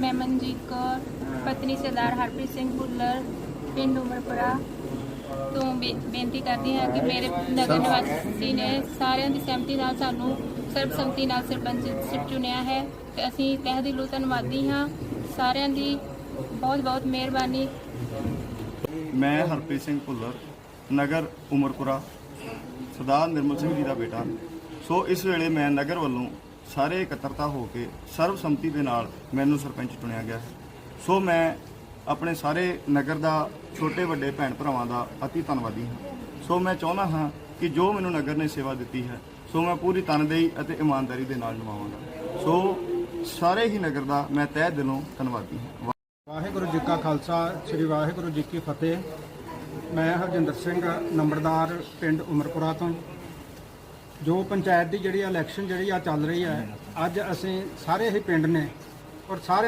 ਮੈਂ ਮਨਜੀਤ ਕੌਰ ਪਤਨੀ ਸਰਦਾਰ ਹਰਪ੍ਰੀਤ ਸਿੰਘ ਭੁੱਲਰ ਪਿੰਡ ਉਮਰਪੁਰਾ ਤੋਂ ਬੇ- ਬੇਨਤੀ ਕਰਦੀ ਹਾਂ ਕਿ ਮੇਰੇ ਨਗਰ ਨਿਵਾਸੀ ਨੇ ਸਾਰਿਆਂ ਦੀ ਸਹਿਮਤੀ ਨਾਲ ਸਾਨੂੰ ਸਰਬਸੰਮਤੀ ਨਾਲ ਸਰਪੰਚ ਸਿਰ ਚੁਣਿਆ ਹੈ। ਤੇ ਅਸੀਂ ਤਹਿ ਦਿਲੋਂ ਧੰਨਵਾਦੀ ਹਾਂ। ਸਾਰਿਆਂ ਦੀ ਬਹੁਤ ਬਹੁਤ ਮਿਹਰਬਾਨੀ। ਮੈਂ ਹਰਪ੍ਰੀਤ ਸਿੰਘ ਭੁੱਲਰ ਨਗਰ ਉਮਰਪੁਰਾ ਸਰਦਾਰ ਨਿਰਮਲ ਸਿੰਘ ਜੀ ਦਾ ਬੇਟਾ। ਸੋ ਇਸ ਵੇਲੇ ਮੈਂ ਨਗਰ ਵੱਲੋਂ ਸਾਰੇ ਇਕੱਤਰਤਾ ਹੋ ਕੇ ਸਰਬਸੰਮਤੀ ਦੇ ਨਾਲ ਮੈਨੂੰ ਸਰਪੰਚ ਚੁਣਿਆ ਗਿਆ ਹੈ ਸੋ ਮੈਂ ਆਪਣੇ ਸਾਰੇ ਨਗਰ ਦਾ, ਛੋਟੇ ਵੱਡੇ ਭੈਣ ਭਰਾਵਾਂ ਦਾ ਅਤੀ ਧੰਨਵਾਦੀ ਹਾਂ। ਸੋ ਮੈਂ ਚਾਹੁੰਦਾ ਹਾਂ ਕਿ ਜੋ ਮੈਨੂੰ ਨਗਰ ਨੇ ਸੇਵਾ ਦਿੱਤੀ ਹੈ, ਸੋ ਮੈਂ ਪੂਰੀ ਤਨਦੇਹੀ ਅਤੇ ਇਮਾਨਦਾਰੀ ਦੇ ਨਾਲ ਨਿਭਾਵਾਂਗਾ। ਸੋ ਸਾਰੇ ਹੀ ਨਗਰ ਦਾ ਮੈਂ ਤਹਿ ਦਿਲੋਂ ਧੰਨਵਾਦੀ ਹਾਂ। ਵਾਹਿਗੁਰੂ ਜੀ ਕਾ ਖਾਲਸਾ, ਸ੍ਰੀ ਵਾਹਿਗੁਰੂ ਜੀ ਕੀ ਫਤਿਹ। ਮੈਂ ਹਰਜਿੰਦਰ ਸਿੰਘ, ਨੰਬਰਦਾਰ ਪਿੰਡ ਉਮਰਪੁਰਾ ਤੋਂ। ਜੋ ਪੰਚਾਇਤ ਦੀ ਜਿਹੜੀ ਇਲੈਕਸ਼ਨ ਜਿਹੜੀ ਆ ਚੱਲ ਰਹੀ ਹੈ, ਅੱਜ ਅਸੀਂ ਸਾਰੇ ਹੀ ਪਿੰਡ ਨੇ ਔਰ ਸਾਰਿਆਂ